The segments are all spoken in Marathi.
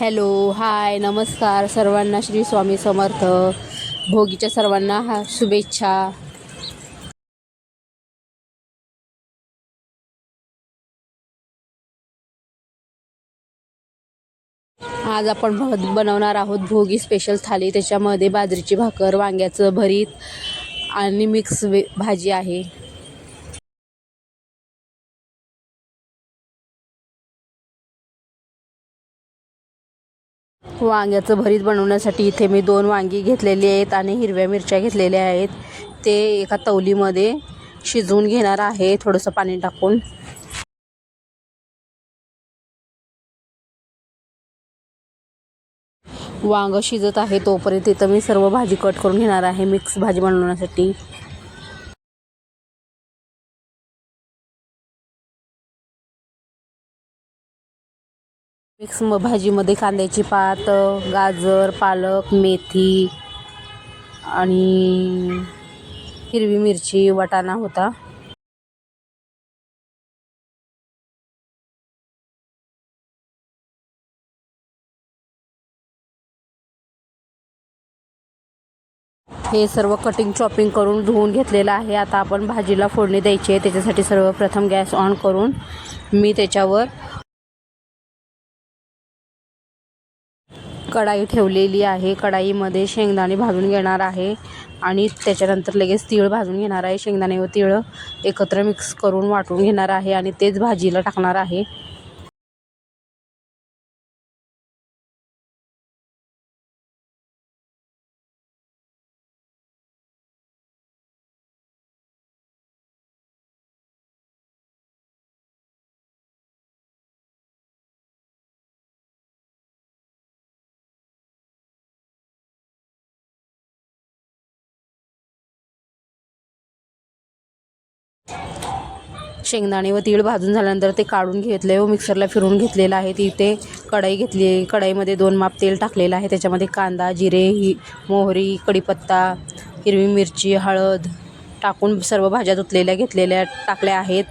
हॅलो हाय नमस्कार सर्वांना श्री स्वामी समर्थ. भोगीच्या सर्वांना हा शुभेच्छा. आज आपण बनवणार आहोत भोगी स्पेशल थाली. त्याच्यामध्ये बाजरीची भाकर वांग्याचं भरीत आणि मिक्स वे भाजी आहे. वांग्याचं भरीत बनवण्यासाठी इथे मी दोन वांगी घेतलेली आहेत आणि हिरव्या मिरच्या घेतलेल्या आहेत. ते एका तवलीमध्ये शिजवून घेणार आहे. थोडंसं पाणी टाकून. वांग शिजत आहे तोपर्यंत इथं मी सर्व भाजी कट करून घेणार आहे. मिक्स भाजी बनवण्यासाठी. मिक्स म भाजीमध्ये कांद्याची पात गाजर पालक मेथी आणि हिरवी मिरची वाटाणा होता. हे सर्व कटिंग चॉपिंग करून धुवून घेतलेलं आहे. आता आपण भाजीला फोडणी द्यायची आहे. त्याच्यासाठी सर्वप्रथम गॅस ऑन करून मी त्याच्यावर कढाई ठेवलेली आहे. कढाईमध्ये शेंगदाणे भाजून घेणार आहे. आणि त्याच्यानंतर लगेच तीळ भाजून घेणार आहे. शेंगदाणे व तीळ एकत्र मिक्स करून वाटून घेणार आहे. आणि तेच भाजीला टाकणार आहे. शेंगदाणे व तीळ भाजून झाल्यानंतर ते काढून घेतले व मिक्सरला फिरून घेतलेलं आहे. तिथे कढई घेतली कढईमध्ये दोन माप तेल टाकलेलं आहे. त्याच्यामध्ये कांदा जिरे ही मोहरी कढीपत्ता हिरवी मिरची हळद टाकून सर्व भाज्या धुतलेल्या घेतलेल्या टाकल्या आहेत.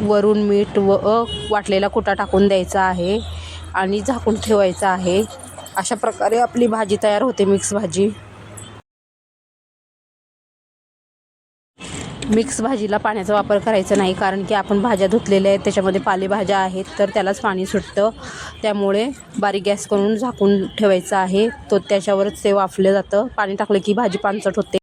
वरून मीठ व वाटलेला कुटा टाकून द्यायचा आहे आणि झाकून ठेवायचा आहे. अशा प्रकारे आपली भाजी तयार होते मिक्स भाजी. मिक्स भाजीला पाण्याचा वापर करायचा नाही कारण की आपण भाज्या धुतलेल्या आहेत त्याच्यामध्ये पालेभाज्या आहेत तर त्यालाच पाणी सुटतं. त्यामुळे बारीक गॅस करून झाकून ठेवायचं आहे. तो त्याच्यावरच ते वाफलं जातं. पाणी टाकलं की भाजी पानसट होते.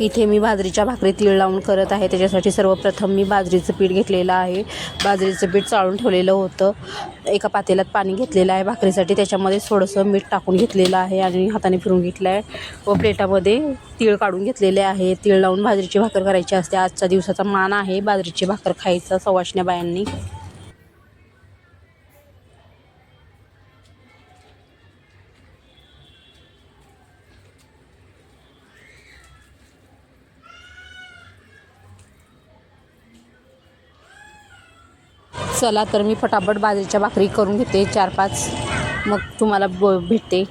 इथे मी बाजरीच्या भाकरी तीळ लावून करत आहे. त्याच्यासाठी सर्वप्रथम मी बाजरीचं पीठ घेतलेलं आहे. बाजरीचं पीठ चाळून ठेवलेलं होतं. एका पातेल्यात पाणी घेतलेलं आहे भाकरीसाठी. त्याच्यामध्ये थोडंसं मीठ टाकून घेतलेलं आहे आणि हाताने फिरून घेतलं आहे व प्लेटामध्ये तीळ काढून घेतलेले आहे. तीळ लावून बाजरीची भाकर करायची असते. आजचा दिवसाचा मान आहे बाजरीची भाकर खायचा सवाशण्या बायांनी. चला तर मी फटाफट बाजरीच्या भाकरी करून घेते. चार पाच मग तुम्हाला ब भेटते.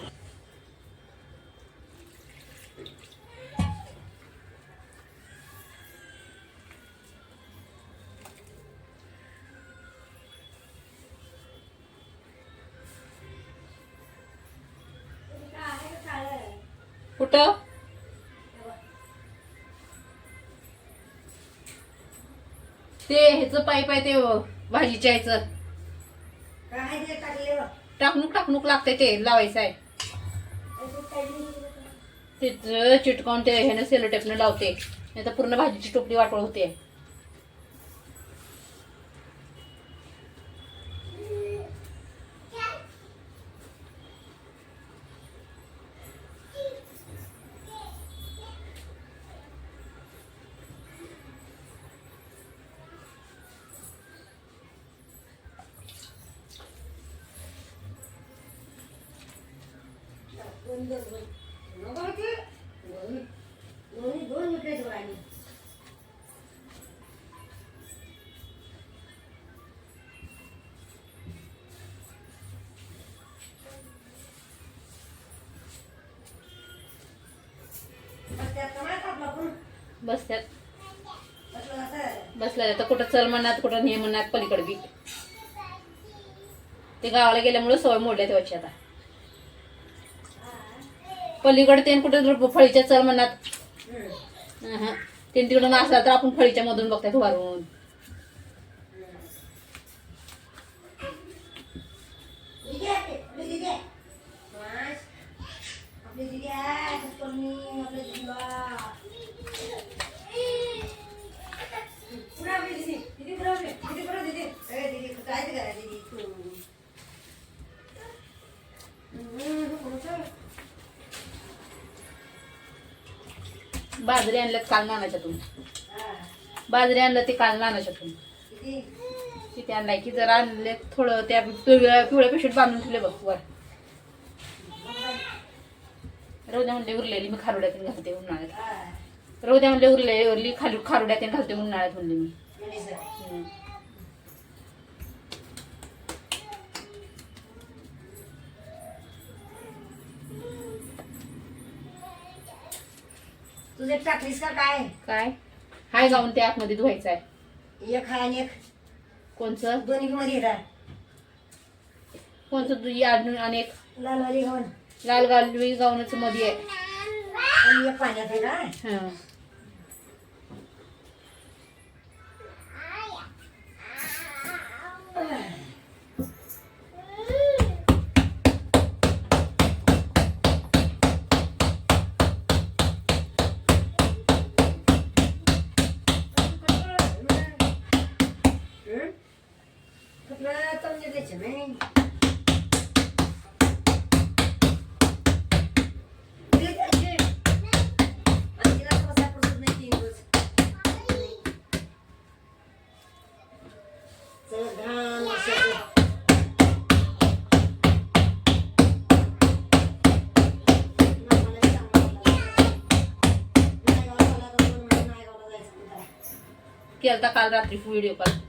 कुठं? ते ह्याचं पाईप आहे ते. भाजीच्या ते टाकले बघ. टाकणूक टाकणूक लागते ते लावायचं आहे. तिथं चिटकावून ते ह्यानं सेलो टेपनं लावते. नाही तर पूर्ण भाजीची टोपली वाटोळ होते दोन दोन दोन. नको होती. दोन- दोन्ही दोन विकलेत बघ आणि. बस त्यात कमाल टाकला आपण. बस त्यात बसलं असं. बसल्या तर कुठं चल म्हणणार कुठं हे म्हणणार पलीकडे बी. ते गावाला गेल्यामुळे सवय मोडल्या तेव्हाची आता. पलीकडे ते कुठं फळीच्या चल हम्म. ते तिकडून असला तर आपण फळीच्या मधून बघतात वारून दीदी बाजरी आणल्यात काल नानाच्यातून. बाजरी आणलं ते काल नानाच्यातून. तिथे आणलाय की जरा आणले थोडं त्या पिवळ्या पिवळ्या पिशवीत बांधून ठेवले बघ वर. रोद्या म्हणले उरलेली मी खारुड्यातून घालते उन्हाळ्यात. रोद्या म्हणले उरले उरली खाली खारुड्यातून घालते उन्हाळ्यात म्हणले मी. तुझे टाकलीस का काय? काय? हाय गाऊन ते आतमध्ये धुवायचं आहे एक हाय आणि एक. कोणचं? दोन्ही मध्ये येतात कोणचं? दु- या- आणि एक. लालवाली घाऊन. लाल गालवी गाऊनच मध्ये आहे. आणि एक पाण्यात आहे का हं. केलता काल रात्री व्हिडिओ कॉल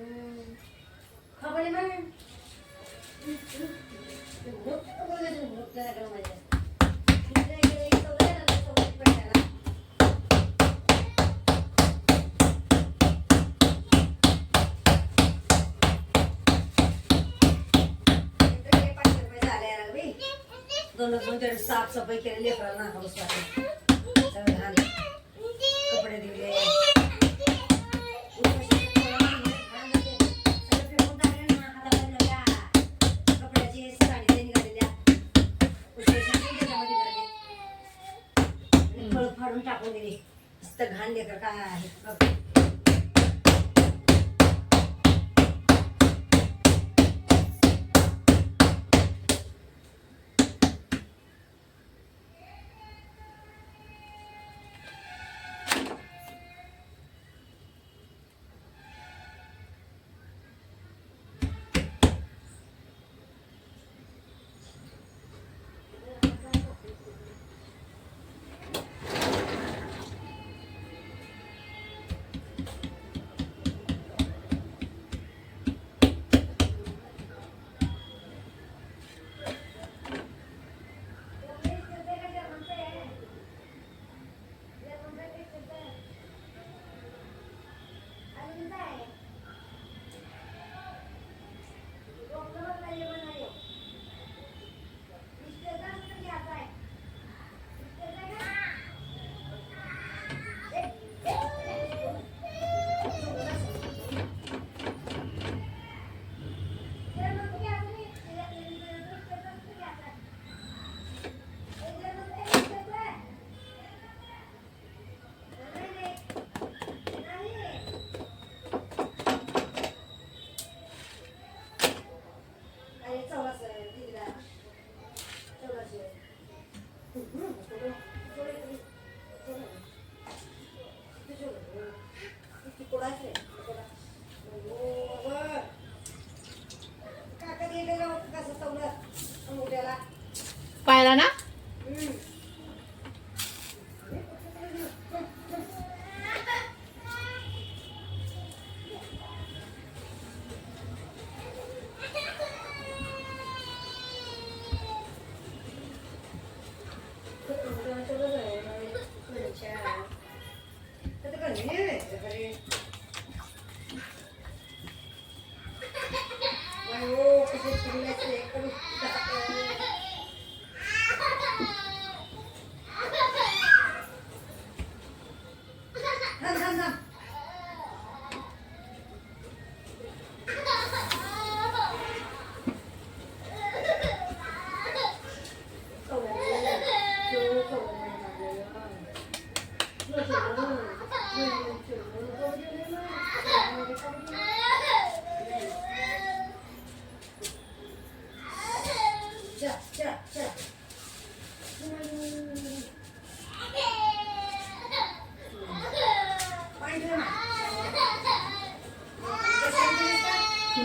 तरी साफसफाई केली लेकरांना बसू वाटलं. सगळं घाण कपडे दिले त्यांनी फाडून टाकून दिली. घाण लेकर काय आहे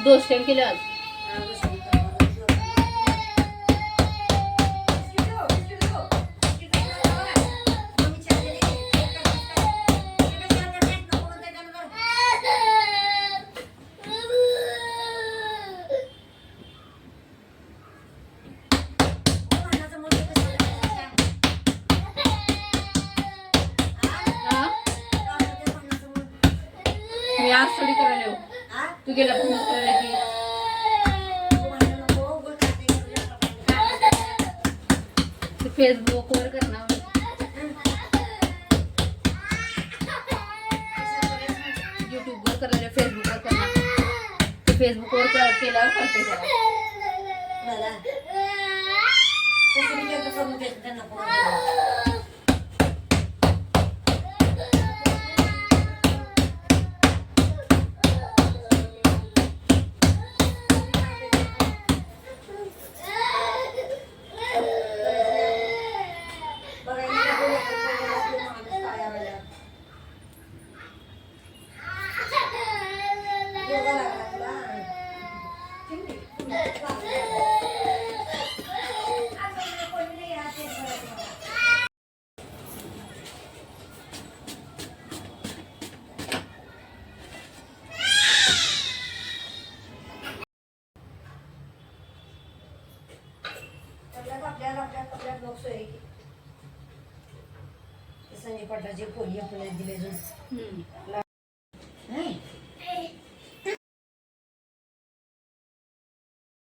दोष टाइम केले आज हा? मी आज थोडी करायला येऊ तू गेला पण करायला की. ते फेसबुक वर करणार. युट्यूब वर करायला फेसबुक वर करणार. ते फेसबुक वर कर- केल्यावर करते जरा पोटाचे पोहे आपल्याला दिले जाऊन